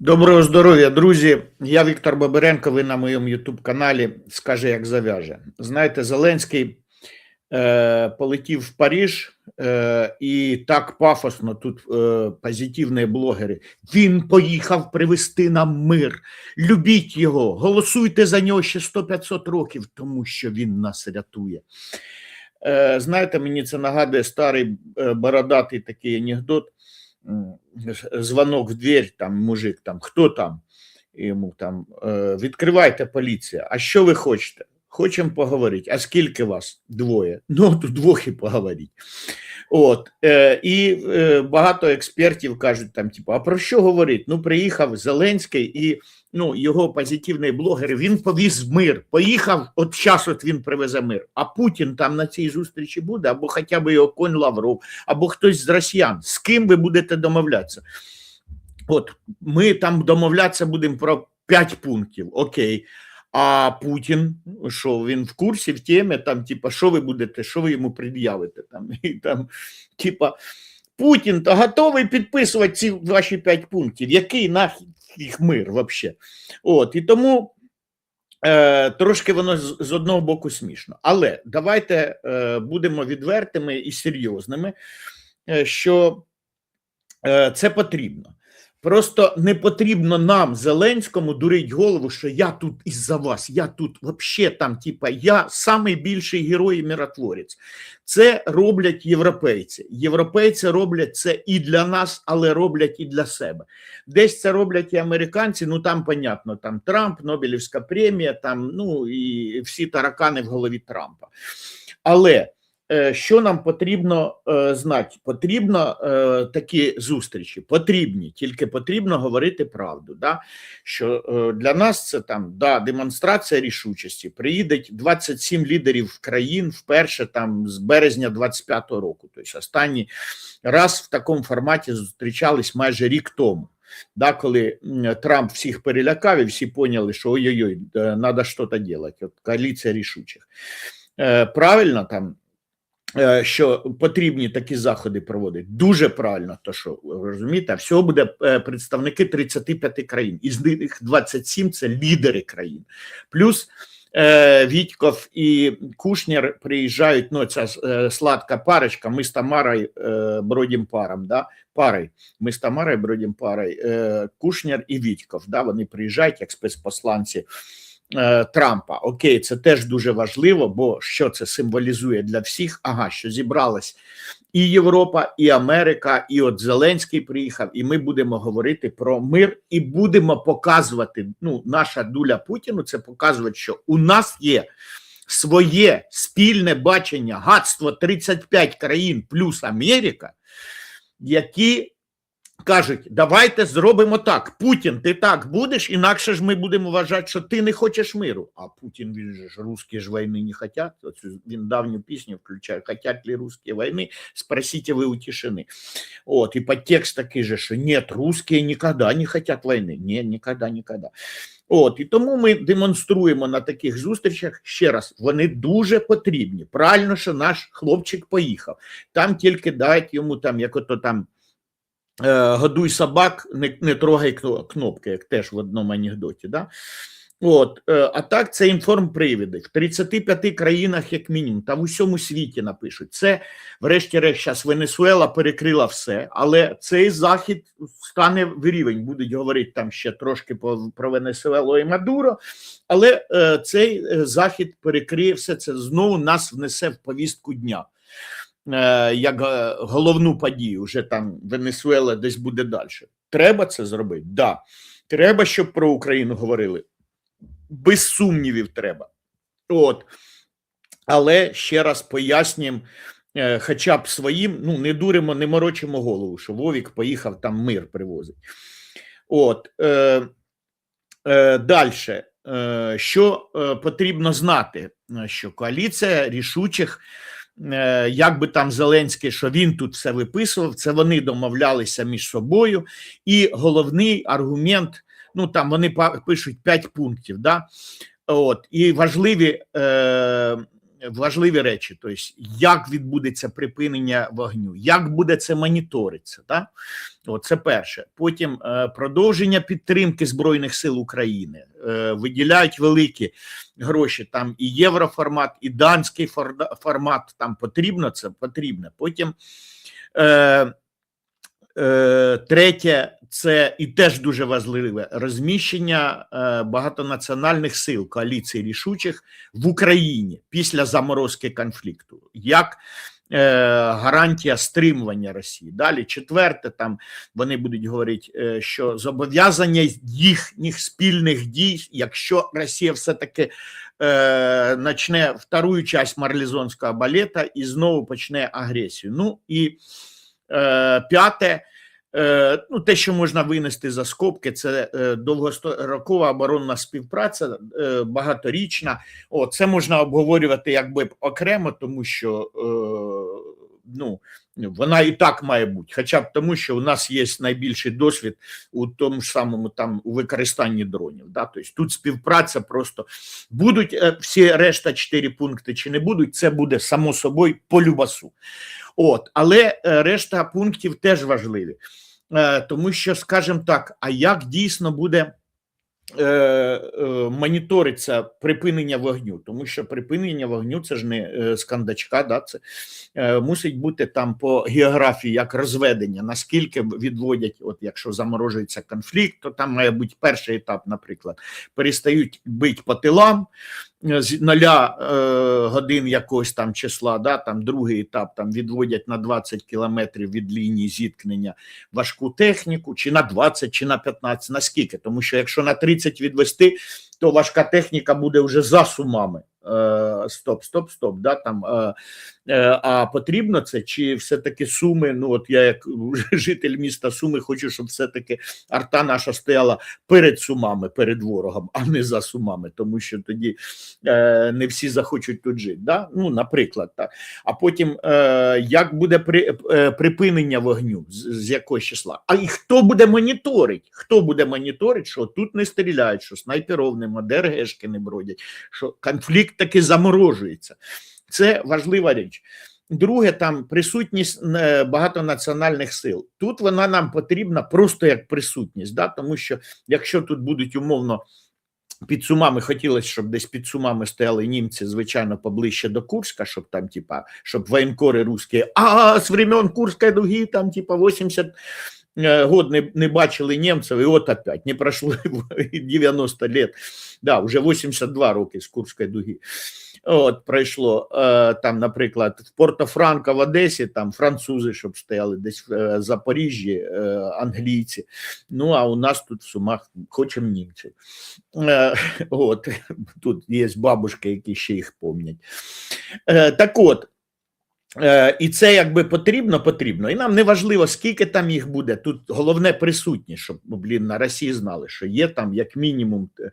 Доброго здоров'я, друзі. Я Віктор Бабиренко. Ви на моєму Ютуб каналі Скаже, як зав'яже. Знаєте, Зеленський е, полетів в Париж е, і так пафосно тут е, позитивні блогери. Він поїхав привезти нам мир. Любіть його, голосуйте за нього ще 100-500 років, тому що він нас рятує. Е, знаєте, мені це нагадує старий е, бородатий такий анекдот звонок в дверь, там мужик, там хто там? І Йому там відкривайте поліція. А що ви хочете? Хочемо поговорити. А скільки вас? Двоє. Ну, тут двох і поговоріть. От, е, і е, багато експертів кажуть, там, типу, а про що говорить? Ну, приїхав Зеленський і ну, його позитивний блогер, він повіз мир. Поїхав, от час от він привезе мир. А Путін там на цій зустрічі буде, або хоча б його конь Лавров, або хтось з росіян. З ким ви будете домовлятися? От ми там домовлятися будемо про 5 пунктів. Окей. А Путін, що він в курсі, в темі, там, типа, що ви будете, що ви йому пред'явите? Там, і там, типа, Путін то готовий підписувати ці ваші 5 пунктів. Який їх мир взагалі? От, і тому е, трошки воно з, з одного боку смішно. Але давайте е, будемо відвертими і серйозними, е, що е, це потрібно. Просто не потрібно нам, Зеленському, дурить голову, що я тут із-за вас, я тут вообще там, типа, я самий більший герой і миротворець. Це роблять європейці. Європейці роблять це і для нас, але роблять і для себе. Десь це роблять і американці. Ну там понятно, там Трамп, Нобелівська премія, там ну і всі таракани в голові Трампа. Але що нам потрібно е, знати? Потрібно е, такі зустрічі, потрібні, тільки потрібно говорити правду. Да? Що е, для нас це там да, демонстрація рішучості. Приїдуть 27 лідерів країн вперше там з березня 25-го року. Тобто останній раз в такому форматі зустрічались майже рік тому. Да, коли Трамп всіх перелякав, і всі поняли, що ой-ой-ой, треба щось робити. От коаліція рішучих. Е, правильно там е, що потрібні такі заходи проводити. Дуже правильно, то що розумієте, всього буде е, представники 35 країн, із них 27 це лідери країн. Плюс е, Вітьков і Кушнєр приїжджають. Ну, ця е, сладка парочка. Ми з Тамарою е, бродім паром. Да? Парой. Ми з Тамарою бродім парой. Е, Кушнєр і Вітьков. Да? Вони приїжджають як спецпосланці. Е, Трампа. Окей, це теж дуже важливо, бо що це символізує для всіх? Ага, що зібралась і Європа, і Америка, і от Зеленський приїхав, і ми будемо говорити про мир і будемо показувати. Ну, наша дуля Путіну це показувати, що у нас є своє спільне бачення гадство 35 країн плюс Америка, які кажуть, давайте зробимо так. Путін, ти так будеш, інакше ж ми будемо вважати, що ти не хочеш миру. А Путін він же ж русські ж війни не хотять. Оцю він давню пісню включає. Хотять ли русські війни? Спросите ви у тишини. От, і подтекст такий же, що ні, русські ніколи не хотять війни. Ні, ніколи, ніколи. От і тому ми демонструємо на таких зустрічах ще раз. Вони дуже потрібні. Правильно, що наш хлопчик поїхав. Там тільки дать йому там, як ото там годуй собак, не, не трогай кнопки, як теж в одному анекдоті. Да? От, е, а так це інформпривіди. В 35 країнах, як мінімум, та в усьому світі напишуть. Це, врешті-решт, зараз Венесуела перекрила все, але цей захід стане в рівень. Будуть говорити там ще трошки про Венесуелу і Мадуро, але е, цей е, захід перекриє все це знову нас внесе в повістку дня. Е, як е, головну подію, вже там Венесуела десь буде далі. Треба це зробити? Да. Треба, щоб про Україну говорили. Без сумнівів треба. От. Але ще раз пояснюємо, е, хоча б своїм, ну не дуримо, не морочимо голову, що Вовік поїхав там мир привозить. От. Е, е, Далі. Що потрібно знати, що коаліція рішучих як би там Зеленський, що він тут все виписував, це вони домовлялися між собою. І головний аргумент, ну там вони пишуть 5 пунктів, да? От, і важливі е, важливі речі, тобто, як відбудеться припинення вогню, як буде це моніторитися. Да? О, це перше. Потім е, продовження підтримки Збройних сил України. Е, виділяють великі гроші. Там і євроформат, і данський формат. Там потрібно це потрібно. Потім е, третє, це і теж дуже важливе розміщення е, багатонаціональних сил коаліції рішучих в Україні після заморозки конфлікту. Як е, гарантія стримування Росії. Далі, четверте, там вони будуть говорити, е, що зобов'язання їхніх спільних дій, якщо Росія все-таки е, почне вторую часть марлезонського балета і знову почне агресію. Ну і е, п'яте. Е, Ну, те, що можна винести за скобки, це е, довгострокова оборонна співпраця, е, багаторічна. О, це можна обговорювати якби окремо, тому що е, ну, вона і так має бути, хоча б тому, що у нас є найбільший досвід у тому ж самому там у використанні дронів. Да? Тобто тут співпраця просто будуть е, всі решта чотири пункти чи не будуть, це буде само собою по любасу. От, але е, решта пунктів теж важливі, Е, тому що, скажімо так, а як дійсно буде е, моніториться припинення вогню? Тому що припинення вогню це ж не е, з кандачка, да, це мусить бути там по географії як розведення, наскільки відводять, от якщо заморожується конфлікт, то там має бути перший етап, наприклад, перестають бити по тилам з нуля е, годин якогось там числа, да, там другий етап там відводять на 20 кілометрів від лінії зіткнення важку техніку, чи на 20, чи на 15, наскільки? Тому що якщо на 30 відвести, то важка техніка буде вже за сумами. Е, Стоп, стоп, стоп. Да, там, е, е, а потрібно це, чи все-таки суми? Ну, от я, як житель міста Суми, хочу, щоб все-таки арта наша стояла перед сумами, перед ворогом, а не за сумами, тому що тоді не всі захочуть тут жити. Да? Ну, наприклад, так. А потім як буде при, припинення вогню, з, з якого числа? А і хто буде моніторить? Хто буде моніторить, що тут не стріляють, що снайперов нема, ДРГшки не бродять, що конфлікт таки заморожується. Це важлива річ. Друге, там присутність е, багатонаціональних сил. Тут вона нам потрібна просто як присутність, да? тому що якщо тут будуть умовно під сумами, хотілося, щоб десь під сумами стояли німці, звичайно, поближче до Курська, щоб там, типа, щоб воєнкори русські, а з времен Курської дуги, там, типа, 80 е, год не, не бачили німців, і от опять, не пройшло 90 лет, да, вже 82 роки з Курської дуги. От пройшло е, там, наприклад, в Порто-Франко в Одесі, там французи, щоб стояли десь в е, Запоріжжі, англійці. Ну а у нас тут в Сумах хочемо німців. Е, от тут є бабушки, які ще їх пам'ятають. Е, так от. Е, І це якби потрібно, потрібно. І нам не важливо, скільки там їх буде. Тут головне присутність, щоб ну, блін, на Росії знали, що є там як мінімум е,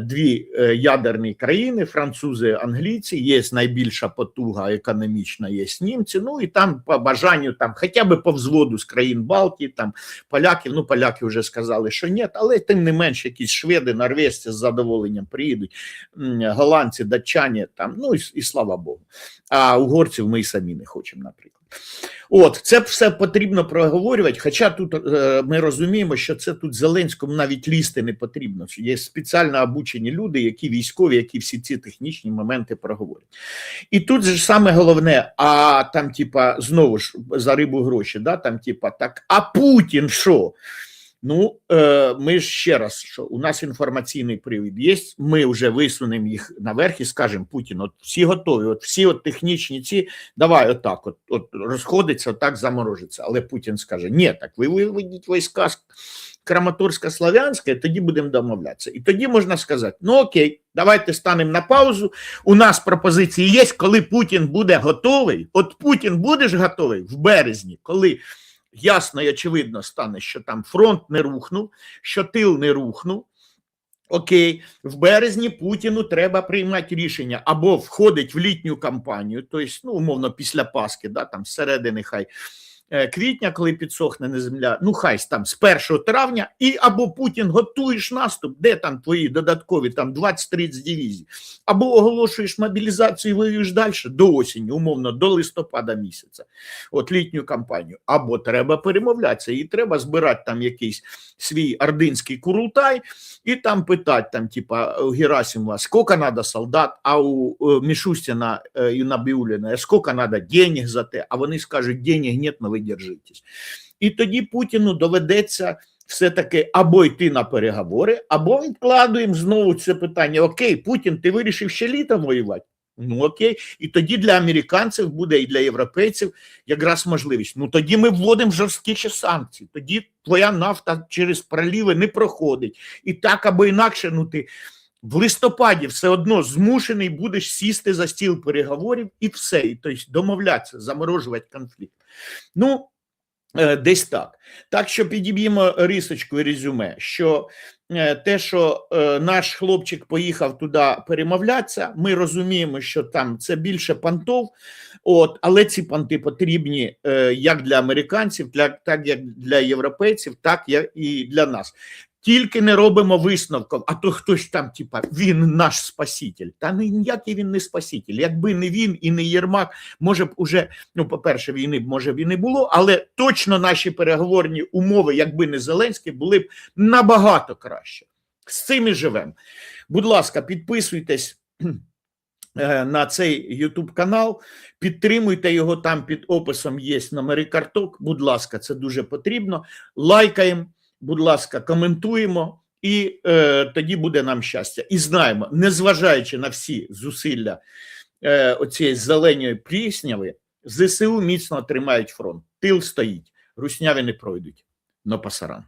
дві е, ядерні країни: французи, англійці, є найбільша потуга економічна, є німці. Ну і там по бажанню, там хоча б по взводу з країн Балтії, там поляків. Ну, поляки вже сказали, що ні, але тим не менш, якісь шведи, норвежці з задоволенням приїдуть, голландці, датчані, там, ну і, і слава Богу. А угорців ми й самі не хочемо, наприклад. От це все потрібно проговорювати. Хоча тут е, ми розуміємо, що це тут Зеленському навіть лізти не потрібно. Є спеціально обучені люди, які військові, які всі ці технічні моменти проговорять. І тут же саме головне, а там, типа, знову ж за рибу гроші, да, там, типа, так, а Путін що? Ну, е, ми ж ще раз, що у нас інформаційний привід є, ми вже висунемо їх наверх і скажемо Путін, от всі готові, от всі от технічні ці, давай отак, от, от розходиться, отак заморожиться. Але Путін скаже, ні, так ви виведіть війська з Краматорська Славянська, і тоді будемо домовлятися. І тоді можна сказати: ну окей, давайте станемо на паузу. У нас пропозиції є, коли Путін буде готовий. От Путін будеш готовий в березні, коли ясно і очевидно стане, що там фронт не рухнув, що тил не рухнув. Окей, в березні Путіну треба приймати рішення або входить в літню кампанію, тобто, ну, умовно, після Пасхи, да, там зсередини хай квітня, коли підсохне не земля, ну хай там з 1 травня, і або Путін готуєш наступ, де там твої додаткові там 20-30 дивізій, або оголошуєш мобілізацію і воюєш далі до осені, умовно, до листопада місяця, от літню кампанію, або треба перемовлятися, і треба збирати там якийсь свій ординський курултай, і там питати, там, типа, у Герасимова, сколько надо солдат, а у е, Мішустіна е, і Набіуліна, сколько надо денег за те, а вони скажуть, денег нет, но ви держитесь. І тоді Путіну доведеться все-таки або йти на переговори, або відкладуємо знову це питання. Окей, Путін, ти вирішив ще літом воювати? Ну окей, і тоді для американців буде і для європейців якраз можливість. Ну тоді ми вводимо жорсткіші санкції. Тоді твоя нафта через проліви не проходить. І так або інакше, ну ти в листопаді все одно змушений будеш сісти за стіл переговорів і все. І тобто домовлятися, заморожувати конфлікт. Ну, е, десь так. Так що підіб'ємо рисочку і резюме, що е, те, що е, наш хлопчик поїхав туди перемовлятися, ми розуміємо, що там це більше понтов, от, але ці понти потрібні як для американців, для, так як для європейців, так і для нас. Тільки не робимо висновків, а то хтось там, типа, він наш спаситель. Та ніякий він не спаситель. Якби не він і не Єрмак, може б уже, ну, по-перше, війни б може б і не було, але точно наші переговорні умови, якби не Зеленський, були б набагато краще. З цим і живемо. Будь ласка, підписуйтесь е, на цей YouTube канал, підтримуйте його там під описом є номери карток. Будь ласка, це дуже потрібно. Лайкаємо, будь ласка, коментуємо. І е, тоді буде нам щастя. І знаємо, незважаючи на всі зусилля е, оцієї зеленої прісняви, ЗСУ міцно тримають фронт. Тил стоїть, русняві не пройдуть. Но пасаран.